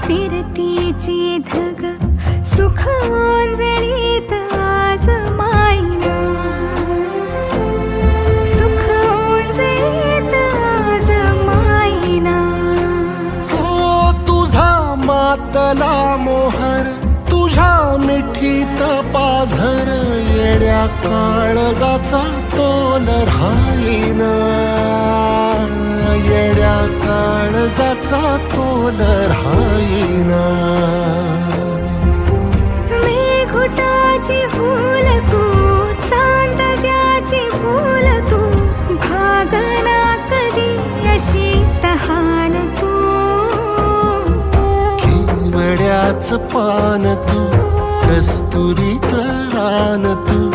फिरतीची धग सुख ओंजळीत आज मायना. सुख हो तुझा मोहर तुझ्या मिठीत पाझर येड्या काळजाचा तो राहीना. काळजाचा तोल राहीना. फूल तू चांदव्याची फूल तू भागना कधी अशी तहान तू. केवड्याच पान तू कस्तुरीच रान तू